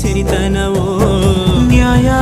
సిరితనవో న్యాయా